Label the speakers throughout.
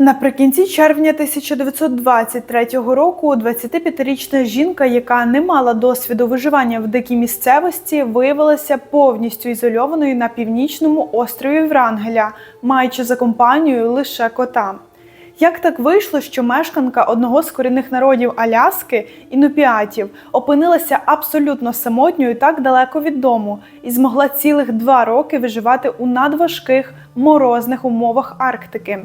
Speaker 1: Наприкінці червня 1923 року 25-річна жінка, яка не мала досвіду виживання в дикій місцевості, виявилася повністю ізольованою на північному острові Врангеля, маючи за компанію лише кота. Як так вийшло, що мешканка одного з корінних народів Аляски, інупіатів, опинилася абсолютно самотньою так далеко від дому і змогла цілих два роки виживати у надважких морозних умовах Арктики?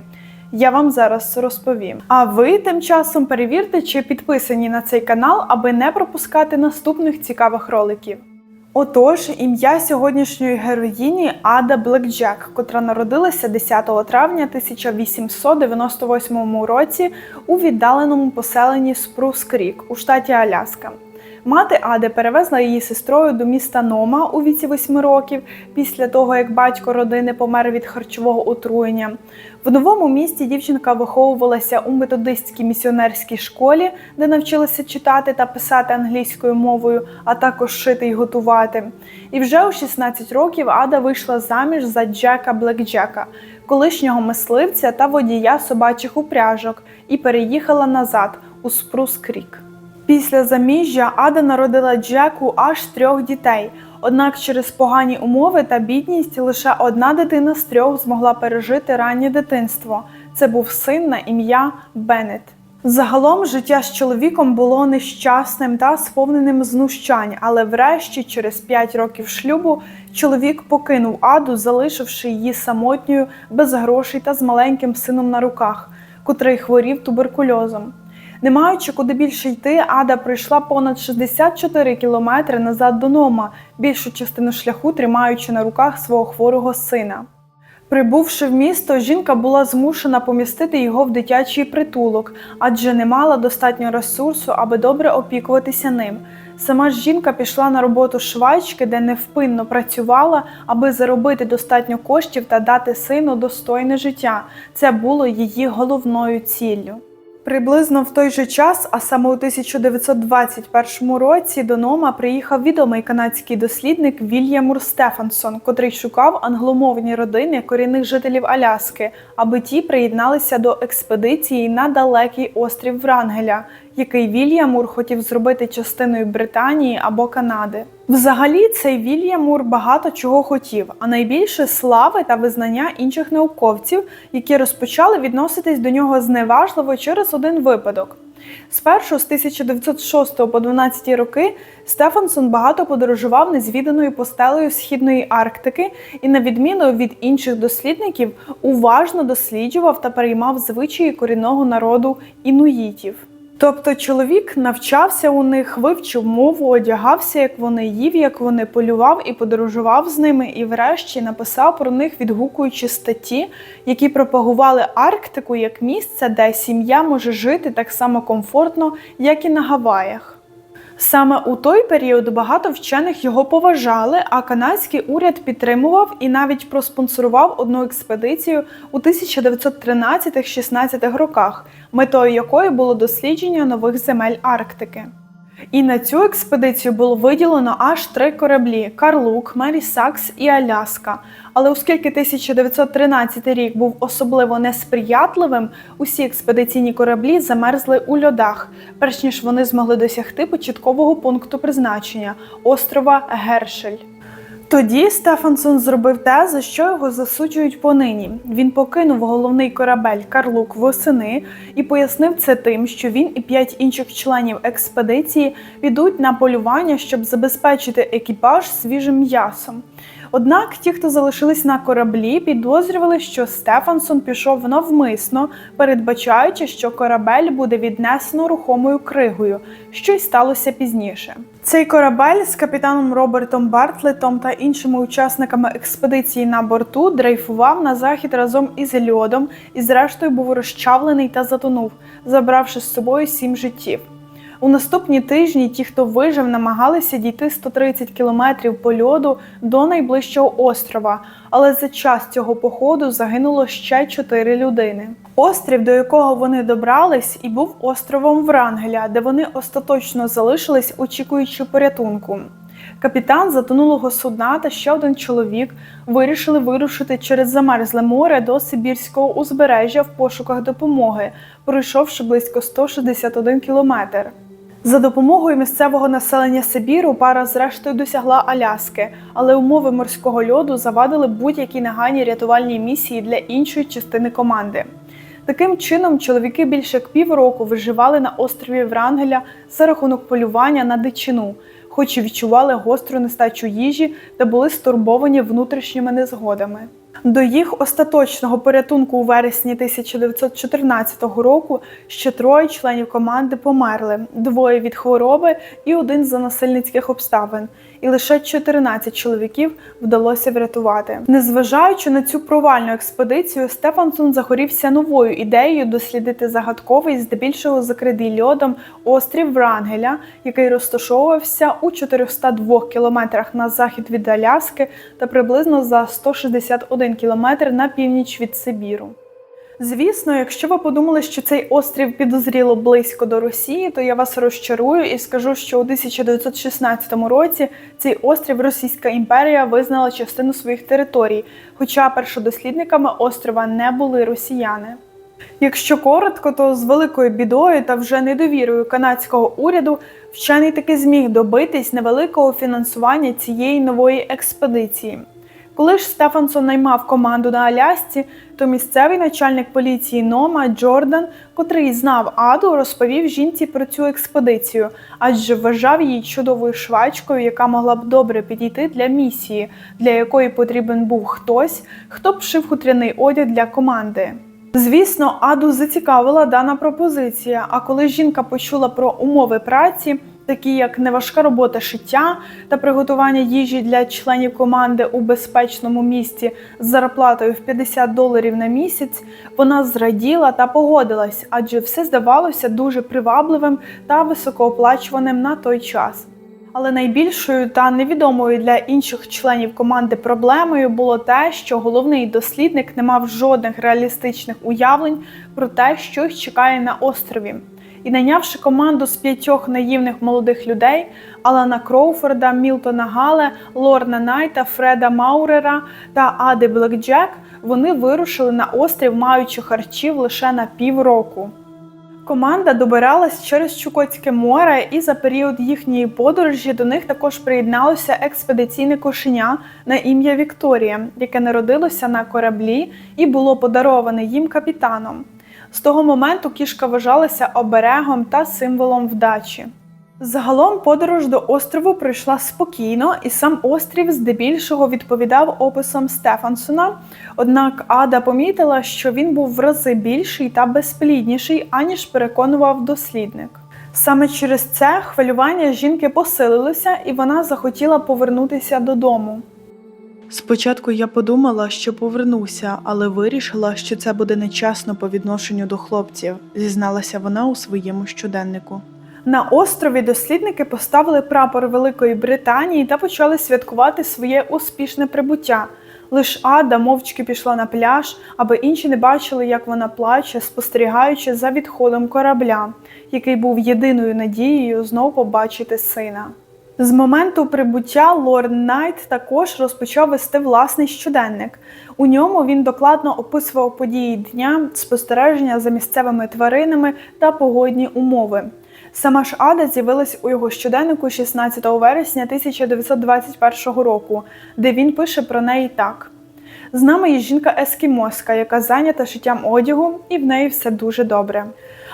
Speaker 1: Я вам зараз розповім. А ви тим часом перевірте, чи підписані на цей канал, аби не пропускати наступних цікавих роликів. Отож, ім'я сьогоднішньої героїні Ада Блекджек, котра народилася 10 травня 1898 році у віддаленому поселенні Спрус Крік у штаті Аляска. Мати Ади перевезла її сестрою до міста Нома у віці 8 років після того, як батько родини помер від харчового отруєння. В новому місті дівчинка виховувалася у методистській місіонерській школі, де навчилася читати та писати англійською мовою, а також шити й готувати. І вже у 16 років Ада вийшла заміж за Джека Блекджека, колишнього мисливця та водія собачих упряжок, і переїхала назад у Спрус Крік. Після заміжжя Ада народила Джеку аж трьох дітей. Однак через погані умови та бідність лише одна дитина з трьох змогла пережити раннє дитинство. Це був син на ім'я Беннет. Загалом життя з чоловіком було нещасним та сповненим знущань, але врешті, через 5 років шлюбу, чоловік покинув Аду, залишивши її самотньою, без грошей та з маленьким сином на руках, котрий хворів туберкульозом. Не маючи куди більше йти, Ада пройшла понад 64 кілометри назад до Нома, більшу частину шляху тримаючи на руках свого хворого сина. Прибувши в місто, жінка була змушена помістити його в дитячий притулок, адже не мала достатньо ресурсу, аби добре опікуватися ним. Сама ж жінка пішла на роботу швачки, де невпинно працювала, аби заробити достатньо коштів та дати сину достойне життя. Це було її головною ціллю. Приблизно в той же час, а саме у 1921 році, до Нома приїхав відомий канадський дослідник Вільямур Стефансон, котрий шукав англомовні родини корінних жителів Аляски, аби ті приєдналися до експедиції на далекий острів Врангеля, який Вільямур хотів зробити частиною Британії або Канади. Взагалі, цей Вільямур багато чого хотів, а найбільше слави та визнання інших науковців, які розпочали відноситись до нього зневажливо через один випадок. Спершу з 1906 по 12 роки Стефансон багато подорожував незвіданою постелею Східної Арктики і, на відміну від інших дослідників, уважно досліджував та переймав звичаї корінного народу інуїтів. Тобто чоловік навчався у них, вивчив мову, одягався, як вони їв, як вони полював і подорожував з ними, і врешті написав про них відгукуючи статті, які пропагували Арктику як місце, де сім'я може жити так само комфортно, як і на Гаваях. Саме у той період багато вчених його поважали, а канадський уряд підтримував і навіть проспонсорував одну експедицію у 1913-16 роках, метою якої було дослідження нових земель Арктики. І на цю експедицію було виділено аж три кораблі: Карлук, Мері Сакс і Аляска. Але оскільки 1913 рік був особливо несприятливим, усі експедиційні кораблі замерзли у льодах, перш ніж вони змогли досягти початкового пункту призначення острова Гершель. Тоді Стефансон зробив те, за що його засуджують понині. Він покинув головний корабель Карлук восени і пояснив це тим, що він і п'ять інших членів експедиції підуть на полювання, щоб забезпечити екіпаж свіжим м'ясом. Однак ті, хто залишились на кораблі, підозрювали, що Стефансон пішов навмисно, передбачаючи, що корабель буде віднесено рухомою кригою, що й сталося пізніше. Цей корабель з капітаном Робертом Бартлетом та іншими учасниками експедиції на борту дрейфував на захід разом із льодом і, зрештою, був розчавлений та затонув, забравши з собою сім життів. У наступні тижні ті, хто вижив, намагалися дійти 130 кілометрів по льоду до найближчого острова, але за час цього походу загинуло ще чотири людини. Острів, до якого вони добрались, і був островом Врангеля, де вони остаточно залишились, очікуючи порятунку. Капітан затонулого судна та ще один чоловік вирішили вирушити через замерзле море до Сибірського узбережжя в пошуках допомоги, пройшовши близько 161 кілометр. За допомогою місцевого населення Сибіру пара зрештою досягла Аляски, але умови морського льоду завадили будь-які нагальні рятувальні місії для іншої частини команди. Таким чином, чоловіки більше як півроку виживали на острові Врангеля за рахунок полювання на дичину, хоч і відчували гостру нестачу їжі та були стурбовані внутрішніми незгодами. До їх остаточного порятунку у вересні 1914 року ще троє членів команди померли: двоє від хвороби і один за насильницьких обставин. І лише 14 чоловіків вдалося врятувати. Незважаючи на цю провальну експедицію, Стефансон загорівся новою ідеєю дослідити загадковий, здебільшого закритий льодом острів Врангеля, який розташовувався у 402 кілометрах на захід від Аляски та приблизно за 161 кілометр на північ від Сибіру. Звісно, якщо ви подумали, що цей острів підозріло близько до Росії, то я вас розчарую і скажу, що у 1916 році цей острів Російська імперія визнала частину своїх територій, хоча першодослідниками острова не були росіяни. Якщо коротко, то з великою бідою та вже недовірою канадського уряду вчений таки зміг добитись невеликого фінансування цієї нової експедиції. Коли ж Стефансон наймав команду на Алясці, то місцевий начальник поліції Нома Джордан, котрий знав Аду, розповів жінці про цю експедицію, адже вважав її чудовою швачкою, яка могла б добре підійти для місії, для якої потрібен був хтось, хто б шив хутряний одяг для команди. Звісно, Аду зацікавила дана пропозиція. А коли жінка почула про умови праці, такі як неважка робота шиття та приготування їжі для членів команди у безпечному місці з зарплатою в 50 доларів на місяць, вона зраділа та погодилась, адже все здавалося дуже привабливим та високооплачуваним на той час. Але найбільшою та невідомою для інших членів команди проблемою було те, що головний дослідник не мав жодних реалістичних уявлень про те, що їх чекає на острові. І найнявши команду з п'ятьох наївних молодих людей Алана Кроуфорда, Мілтона Гале, Лорна Найта, Фреда Маурера та Ади Блекджек, вони вирушили на острів, маючи харчів лише на півроку. Команда добиралась через Чукотське море, і за період їхньої подорожі до них також приєдналося експедиційне кошеня на ім'я Вікторія, яке народилося на кораблі і було подароване їм капітаном. З того моменту кішка вважалася оберегом та символом вдачі. Загалом подорож до острову пройшла спокійно, і сам острів здебільшого відповідав описам Стефансона. Однак Ада помітила, що він був в рази більший та безплідніший, аніж переконував дослідник. Саме через це хвилювання жінки посилилося, і вона захотіла повернутися додому. Спочатку я подумала, що повернуся, але вирішила, що це буде нечесно по відношенню до хлопців, зізналася вона у своєму щоденнику. На острові дослідники поставили прапор Великої Британії та почали святкувати своє успішне прибуття. Лиш Ада мовчки пішла на пляж, аби інші не бачили, як вона плаче, спостерігаючи за відходом корабля, який був єдиною надією знов побачити сина. З моменту прибуття лорд Найт також розпочав вести власний щоденник. У ньому він докладно описував події дня, спостереження за місцевими тваринами та погодні умови. Сама ж Ада з'явилась у його щоденнику 16 вересня 1921 року, де він пише про неї так. З нами є жінка ескімоска, яка зайнята шиттям одягу, і в неї все дуже добре.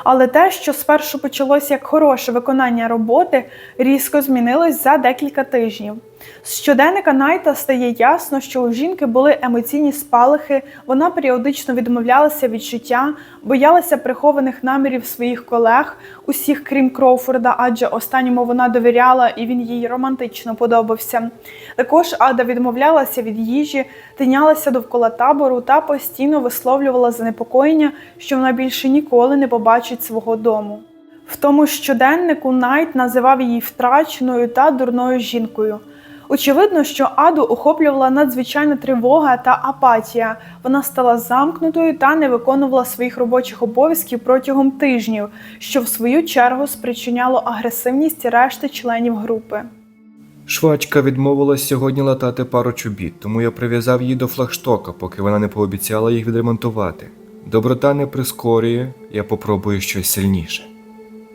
Speaker 1: Але те, що спершу почалось як хороше виконання роботи, різко змінилось за декілька тижнів. З щоденника Найта стає ясно, що у жінки були емоційні спалахи, вона періодично відмовлялася від життя, боялася прихованих намірів своїх колег, усіх крім Кроуфорда, адже останньому вона довіряла і він їй романтично подобався. Також Ада відмовлялася від їжі, тинялася довкола табору та постійно висловлювала занепокоєння, що вона більше ніколи не побачить свого дому. В тому щоденнику Найт називав її втраченою та дурною жінкою. Очевидно, що Аду охоплювала надзвичайна тривога та апатія. Вона стала замкнутою та не виконувала своїх робочих обов'язків протягом тижнів, що в свою чергу спричиняло агресивність решти членів групи.
Speaker 2: Швачка відмовилась сьогодні латати пару чобіт, тому я прив'язав її до флагштока, поки вона не пообіцяла їх відремонтувати. Доброта не прискорює, я попробую щось сильніше.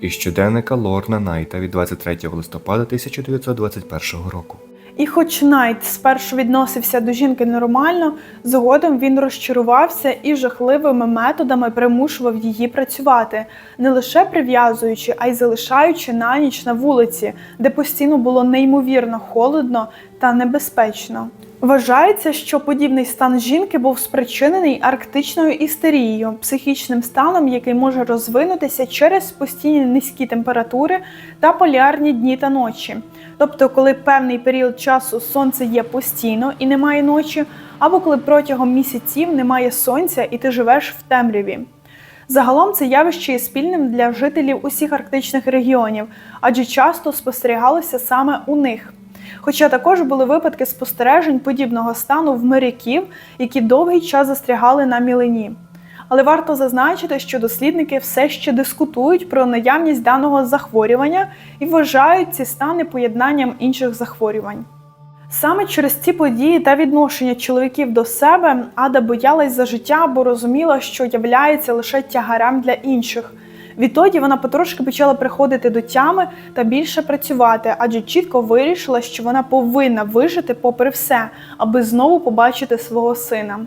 Speaker 2: Із щоденника Лорна Найта від 23 листопада 1921 року.
Speaker 1: І хоч Найт спершу відносився до жінки нормально, згодом він розчарувався і жахливими методами примушував її працювати, не лише прив'язуючи, а й залишаючи на ніч на вулиці, де постійно було неймовірно холодно та небезпечно. Вважається, що подібний стан жінки був спричинений арктичною істерією, психічним станом, який може розвинутися через постійні низькі температури та полярні дні та ночі. Тобто, коли певний період часу сонце є постійно і немає ночі, або коли протягом місяців немає сонця і ти живеш в темряві. Загалом це явище є спільним для жителів усіх арктичних регіонів, адже часто спостерігалося саме у них. Хоча також були випадки спостережень подібного стану в моряків, які довгий час застрягали на мілині. Але варто зазначити, що дослідники все ще дискутують про наявність даного захворювання і вважають ці стани поєднанням інших захворювань. Саме через ці події та відношення чоловіків до себе Ада боялась за життя, бо розуміла, що являється лише тягарем для інших. Відтоді вона потрошки почала приходити до тями та більше працювати, адже чітко вирішила, що вона повинна вижити попри все, аби знову побачити свого сина.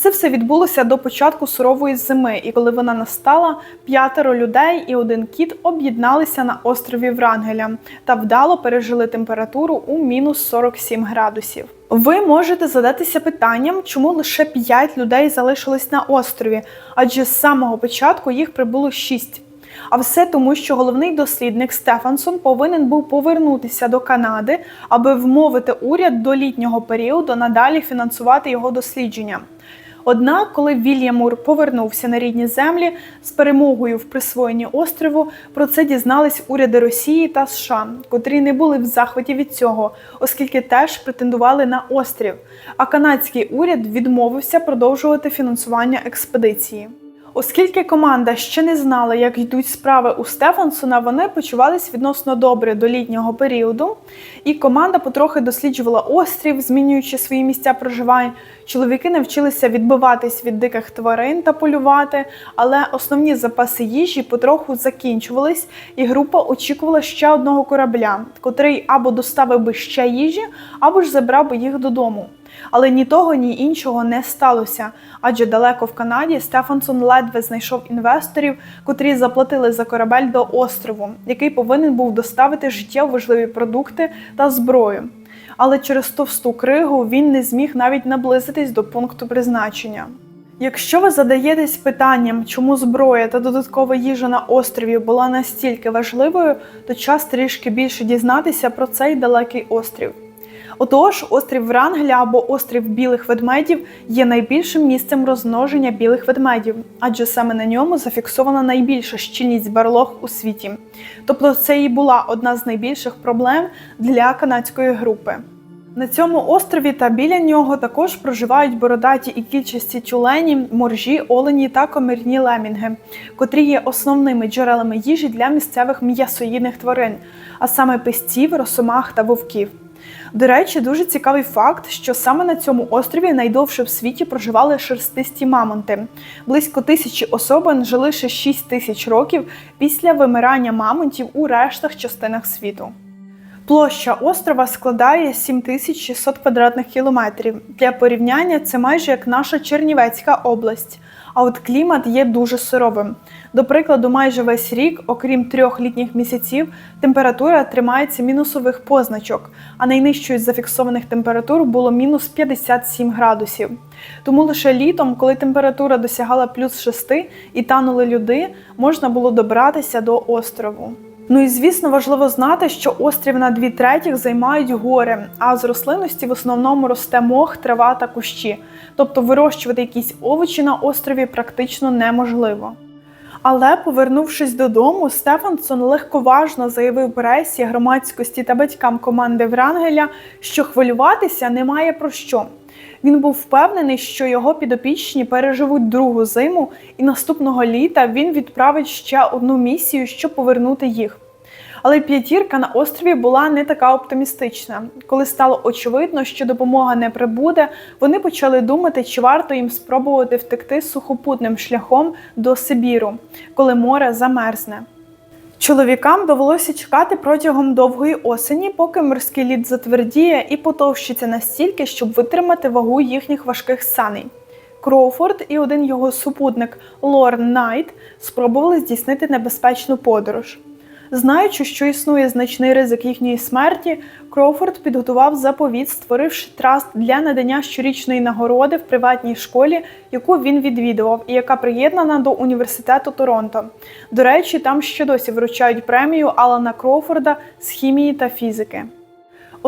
Speaker 1: Це все відбулося до початку сурової зими, і коли вона настала, п'ятеро людей і один кіт об'єдналися на острові Врангеля та вдало пережили температуру у мінус 47 градусів. Ви можете задатися питанням, чому лише 5 людей залишились на острові, адже з самого початку їх прибуло 6. А все тому, що головний дослідник Стефансон повинен був повернутися до Канади, аби вмовити уряд до літнього періоду надалі фінансувати його дослідження. Однак, коли Вільям Мур повернувся на рідні землі з перемогою в присвоєнні острову, про це дізнались уряди Росії та США, котрі не були в захваті від цього, оскільки теж претендували на острів. А канадський уряд відмовився продовжувати фінансування експедиції. Оскільки команда ще не знала, як йдуть справи у Стефансона, вони почувались відносно добре до літнього періоду, і команда потрохи досліджувала острів, змінюючи свої місця проживань. Чоловіки навчилися відбиватись від диких тварин та полювати, але основні запаси їжі потроху закінчувались, і група очікувала ще одного корабля, котрий або доставив би ще їжі, або ж забрав би їх додому. Але ні того, ні іншого не сталося, адже далеко в Канаді Стефансон ледве знайшов інвесторів, котрі заплатили за корабель до острову, який повинен був доставити життєво важливі продукти та зброю. Але через товсту кригу він не зміг навіть наблизитись до пункту призначення. Якщо ви задаєтесь питанням, чому зброя та додаткова їжа на острові була настільки важливою, то час трішки більше дізнатися про цей далекий острів. Отож, острів Врангеля або острів білих ведмедів є найбільшим місцем розмноження білих ведмедів, адже саме на ньому зафіксована найбільша щільність барлог у світі. Тобто це і була одна з найбільших проблем для канадської групи. На цьому острові та біля нього також проживають бородаті і кільчасті тюлені, моржі, олені та комірні лемінги, котрі є основними джерелами їжі для місцевих м'ясоїдних тварин, а саме пестів, росомах та вовків. До речі, дуже цікавий факт, що саме на цьому острові найдовше в світі проживали шерстисті мамонти. Близько тисячі особин жили ще 6 тисяч років після вимирання мамонтів у рештах частинах світу. Площа острова складає 7600 квадратних кілометрів. Для порівняння це майже як наша Чернівецька область. А от клімат є дуже суровим. До прикладу, майже весь рік, окрім трьох літніх місяців, температура тримається мінусових позначок, а найнижчою з зафіксованих температур було мінус 57 градусів. Тому лише літом, коли температура досягала плюс 6 і танули люди, можна було добратися до острову. Ну і звісно, важливо знати, що острів на дві третіх займають гори, а з рослинності в основному росте мох, трава та кущі. Тобто вирощувати якісь овочі на острові практично неможливо. Але, повернувшись додому, Стефансон легковажно заявив пресі, громадськості та батькам команди Врангеля, що хвилюватися немає про що. Він був впевнений, що його підопічні переживуть другу зиму, і наступного літа він відправить ще одну місію, щоб повернути їх. Але п'ятірка на острові була не така оптимістична. Коли стало очевидно, що допомога не прибуде, вони почали думати, чи варто їм спробувати втекти сухопутним шляхом до Сибіру, коли море замерзне. Чоловікам довелося чекати протягом довгої осені, поки морський лід затвердіє і потовщиться настільки, щоб витримати вагу їхніх важких саней. Кроуфорд і один його супутник Лорн Найт спробували здійснити небезпечну подорож. Знаючи, що існує значний ризик їхньої смерті, Кроуфорд підготував заповіт, створивши траст для надання щорічної нагороди в приватній школі, яку він відвідував, і яка приєднана до університету Торонто. До речі, там ще досі вручають премію Алана Кроуфорда з хімії та фізики.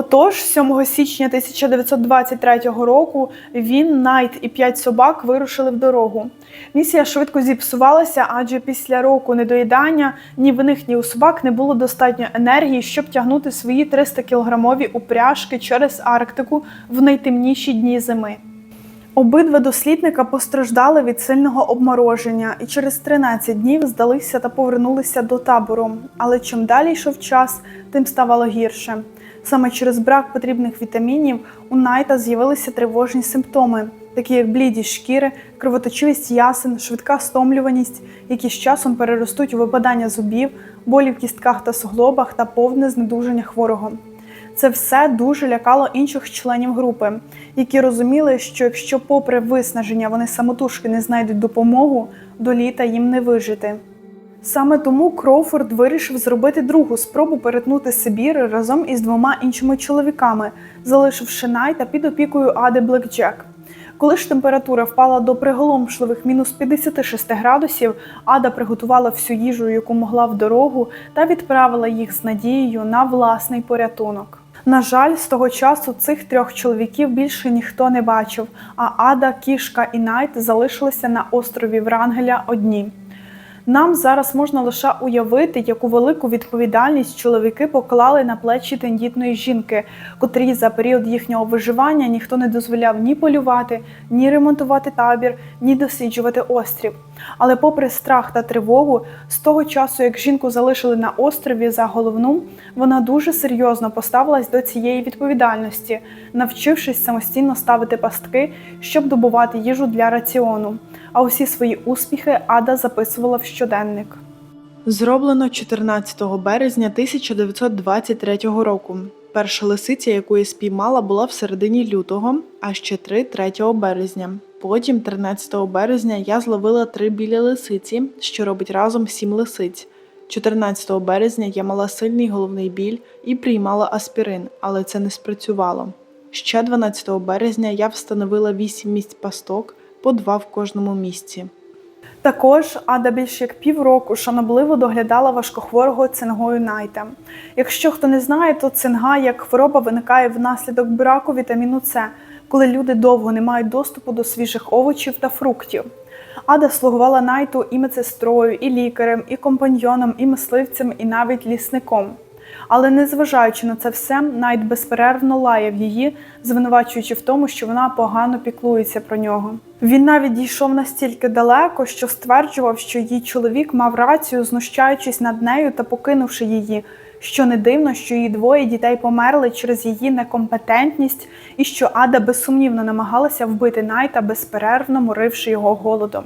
Speaker 1: Отож, 7 січня 1923 року він, Найт і п'ять собак вирушили в дорогу. Місія швидко зіпсувалася, адже після року недоїдання ні в них, ні у собак не було достатньо енергії, щоб тягнути свої 300 кілограмові упряжки через Арктику в найтемніші дні зими. Обидва дослідника постраждали від сильного обмороження і через 13 днів здалися та повернулися до табору. Але чим далі йшов час, тим ставало гірше. Саме через брак потрібних вітамінів у Найта з'явилися тривожні симптоми, такі як блідість шкіри, кровоточивість ясен, швидка стомлюваність, які з часом переростуть у випадання зубів, болі в кістках та суглобах та повне знедуження хворого. Це все дуже лякало інших членів групи, які розуміли, що якщо, попри виснаження, вони самотужки не знайдуть допомогу, до літа їм не вижити. Саме тому Кроуфорд вирішив зробити другу спробу перетнути Сибір разом із двома іншими чоловіками, залишивши Найта під опікою Ади Блекджек. Коли ж температура впала до приголомшливих мінус 56 градусів, Ада приготувала всю їжу, яку могла в дорогу, та відправила їх з надією на власний порятунок. На жаль, з того часу цих трьох чоловіків більше ніхто не бачив, а Ада, Кішка і Найт залишилися на острові Врангеля одні. Нам зараз можна лише уявити, яку велику відповідальність чоловіки поклали на плечі тендітної жінки, котрій за період їхнього виживання ніхто не дозволяв ні полювати, ні ремонтувати табір, ні досліджувати острів. Але, попри страх та тривогу, з того часу, як жінку залишили на острові за головну, вона дуже серйозно поставилась до цієї відповідальності, навчившись самостійно ставити пастки, щоб добувати їжу для раціону. А усі свої успіхи Ада записувала в щоденник. Зроблено 14 березня 1923 року. Перша лисиця, яку я спіймала, була в середині лютого, а ще три 3 березня. Потім, 13 березня, я зловила три білі лисиці, що робить разом сім лисиць. 14 березня я мала сильний головний біль і приймала аспірин, але це не спрацювало. Ще 12 березня я встановила 8 місць пасток, по два в кожному місці. Також Ада більше як півроку шанобливо доглядала важкохворого цингою Найта. Якщо хто не знає, то цинга як хвороба виникає внаслідок браку вітаміну С, коли люди довго не мають доступу до свіжих овочів та фруктів. Ада слугувала Найту і медсестрою, і лікарем, і компаньйоном, і мисливцем, і навіть лісником. Але незважаючи на це все, Найт безперервно лаяв її, звинувачуючи в тому, що вона погано піклується про нього. Він навіть дійшов настільки далеко, що стверджував, що її чоловік мав рацію, знущаючись над нею та покинувши її. Що не дивно, що її двоє дітей померли через її некомпетентність, і що Ада безсумнівно намагалася вбити Найта, безперервно моривши його голодом.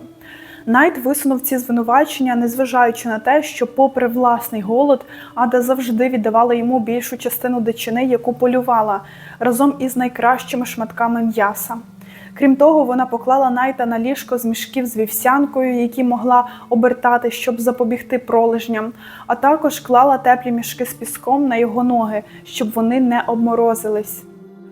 Speaker 1: Найт висунув ці звинувачення, незважаючи на те, що, попри власний голод, Ада завжди віддавала йому більшу частину дичини, яку полювала, разом із найкращими шматками м'яса. Крім того, вона поклала Найта на ліжко з мішків з вівсянкою, які могла обертати, щоб запобігти пролежням, а також клала теплі мішки з піском на його ноги, щоб вони не обморозились.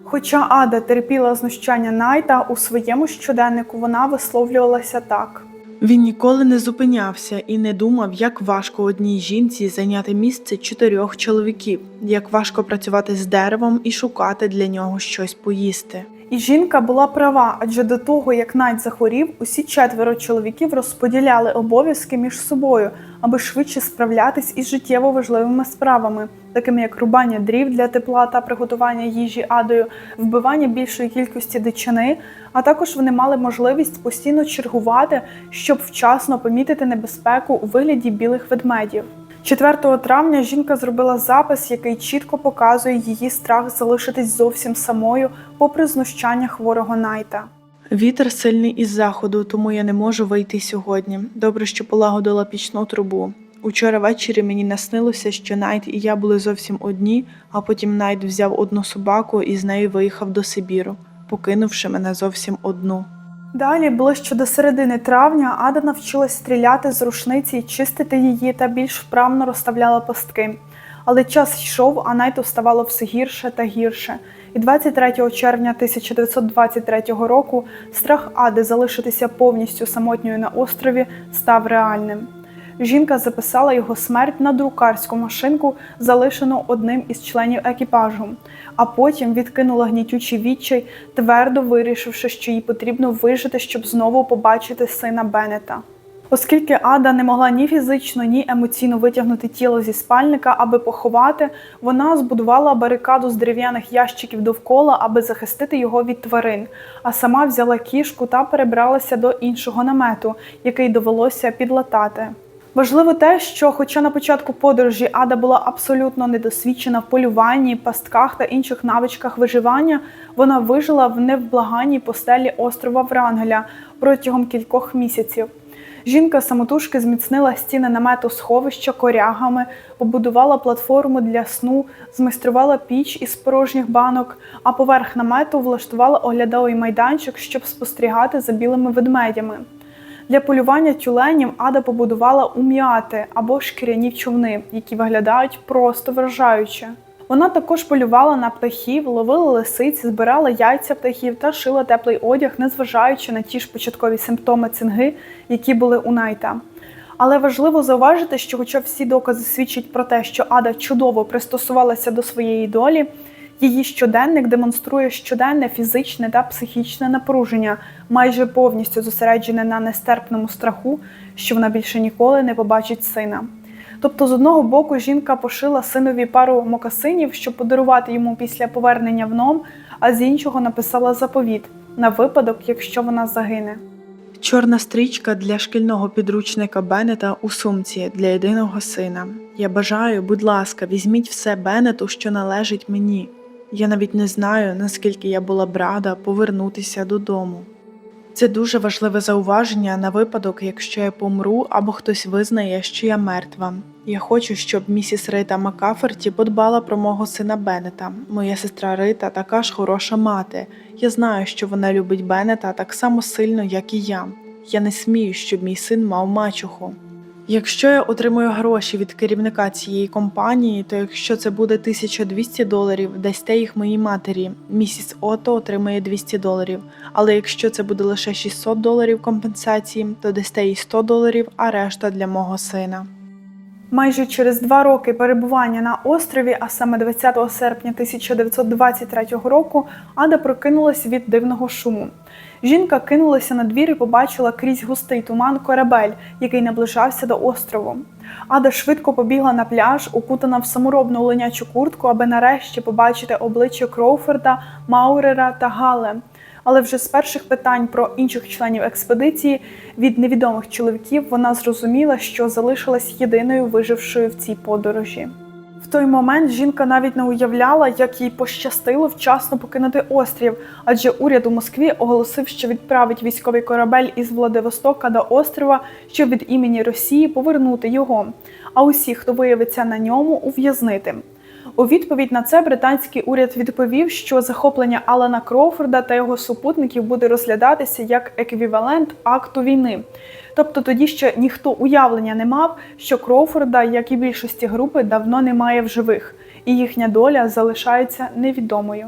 Speaker 1: Хоча Ада терпіла знущання Найта, у своєму щоденнику вона висловлювалася так. Він ніколи не зупинявся і не думав, як важко одній жінці зайняти місце чотирьох чоловіків, як важко працювати з деревом і шукати для нього щось поїсти. І жінка була права, адже до того, як Найт захворів, усі четверо чоловіків розподіляли обов'язки між собою, аби швидше справлятись із життєво важливими справами, такими як рубання дрів для тепла та приготування їжі адою, вбивання більшої кількості дичини, а також вони мали можливість постійно чергувати, щоб вчасно помітити небезпеку у вигляді білих ведмедів. 4 травня жінка зробила запис, який чітко показує її страх залишитись зовсім самою, попри знущання хворого Найта. Вітер сильний із заходу, тому я не можу вийти сьогодні. Добре, що полагодила пічну трубу. Учора ввечері мені наснилося, що Найт і я були зовсім одні, а потім Найт взяв одну собаку і з нею виїхав до Сибіру, покинувши мене зовсім одну. Далі, ближче до середини травня, Ада навчилась стріляти з рушниці, чистити її та більш вправно розставляла пастки. Але час йшов, а Найту ставало все гірше та гірше. І 23 червня 1923 року страх Ади залишитися повністю самотньою на острові став реальним. Жінка записала його смерть на друкарську машинку, залишену одним із членів екіпажу, а потім відкинула гнітючий відчай, твердо вирішивши, що їй потрібно вижити, щоб знову побачити сина Беннета. Оскільки Ада не могла ні фізично, ні емоційно витягнути тіло зі спальника, аби поховати, вона збудувала барикаду з дерев'яних ящиків довкола, аби захистити його від тварин, а сама взяла кішку та перебралася до іншого намету, який довелося підлатати. Важливо те, що, хоча на початку подорожі Ада була абсолютно недосвідчена в полюванні, пастках та інших навичках виживання, вона вижила в невблаганній постелі острова Врангеля протягом кількох місяців. Жінка самотужки зміцнила стіни намету сховища корягами, побудувала платформу для сну, змайструвала піч із порожніх банок, а поверх намету влаштувала оглядовий майданчик, щоб спостерігати за білими ведмедями. Для полювання тюленів Ада побудувала ум'яти або шкіряні човни, які виглядають просто вражаюче. Вона також полювала на птахів, ловила лисиць, збирала яйця птахів та шила теплий одяг, незважаючи на ті ж початкові симптоми цинги, які були у Найта. Але важливо зауважити, що, хоча всі докази свідчать про те, що Ада чудово пристосувалася до своєї долі, її щоденник демонструє щоденне фізичне та психічне напруження, майже повністю зосереджене на нестерпному страху, що вона більше ніколи не побачить сина. Тобто, з одного боку, жінка пошила синові пару мокасинів, щоб подарувати йому після повернення в ном, а з іншого написала заповіт на випадок, якщо вона загине. Чорна стрічка для шкільного підручника Беннета у сумці для єдиного сина. Я бажаю, будь ласка, візьміть все Беннету, що належить мені. Я навіть не знаю, наскільки я була б рада повернутися додому. Це дуже важливе зауваження на випадок, якщо я помру або хтось визнає, що я мертва. Я хочу, щоб місіс Рита Макаферті подбала про мого сина Беннета. Моя сестра Рита така ж хороша мати. Я знаю, що вона любить Беннета так само сильно, як і я. Я не смію, щоб мій син мав мачуху. Якщо я отримую гроші від керівника цієї компанії, то якщо це буде 1200 доларів, дасте їх моїй матері. Місіс Ото отримає 200 доларів. Але якщо це буде лише 600 доларів компенсації, то дасте їй 100 доларів, а решта для мого сина. Майже через два роки перебування на острові, а саме 20 серпня 1923 року, Ада прокинулась від дивного шуму. Жінка кинулася на двір і побачила крізь густий туман корабель, який наближався до острову. Ада швидко побігла на пляж, укутана в саморобну ленячу куртку, аби нарешті побачити обличчя Кроуфорда, Маурера та Гале. Але вже з перших питань про інших членів експедиції від невідомих чоловіків вона зрозуміла, що залишилась єдиною вижившою в цій подорожі. Той момент жінка навіть не уявляла, як їй пощастило вчасно покинути острів, адже уряд у Москві оголосив, що відправить військовий корабель із Владивостока до острова, щоб від імені Росії повернути його. А усіх, хто виявиться на ньому, ув'язнити. У відповідь на це британський уряд відповів, що захоплення Алана Кроуфорда та його супутників буде розглядатися як еквівалент акту війни. Тобто тоді ще ніхто уявлення не мав, що Кроуфорда, як і більшості групи, давно немає в живих, і їхня доля залишається невідомою.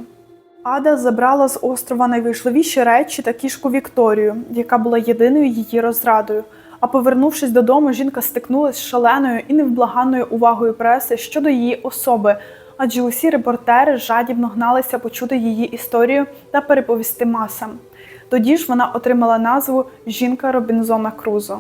Speaker 1: Ада забрала з острова найважливіші речі та кішку Вікторію, яка була єдиною її розрадою. А повернувшись додому, жінка стикнулася з шаленою і невблаганною увагою преси щодо її особи, адже усі репортери жадібно гналися почути її історію та переповісти масам. Тоді ж вона отримала назву Жінка Робінзона Крузо.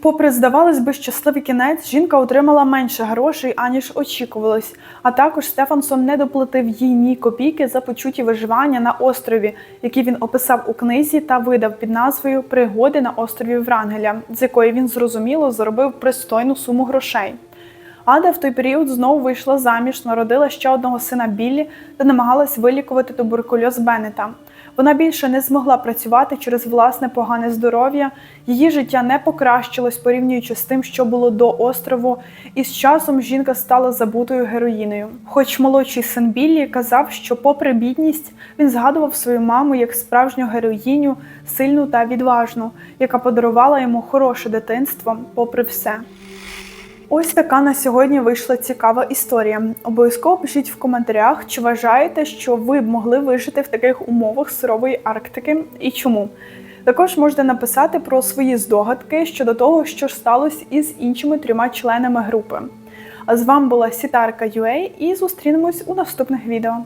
Speaker 1: Попри, здавалось би, щасливий кінець, жінка отримала менше грошей, аніж очікувалось. А також Стефансон не доплатив їй ні копійки за почуті виживання на острові, які він описав у книзі та видав під назвою Пригоди на острові Врангеля, з якої він зрозуміло заробив пристойну суму грошей. Ада в той період знову вийшла заміж, народила ще одного сина Біллі та намагалась вилікувати туберкульоз Беннета. Вона більше не змогла працювати через власне погане здоров'я. Її життя не покращилось порівнюючи з тим, що було до острову, і з часом жінка стала забутою героїною. Хоч молодший син Біллі казав, що, попри бідність, він згадував свою маму як справжню героїню, сильну та відважну, яка подарувала йому хороше дитинство, попри все. Ось така на сьогодні вийшла цікава історія. Обов'язково пишіть в коментарях, чи вважаєте, що ви б могли вижити в таких умовах сурової Арктики і чому. Також можете написати про свої здогадки щодо того, що ж сталося із іншими трьома членами групи. А з вами була Сітарка UA і зустрінемось у наступних відео.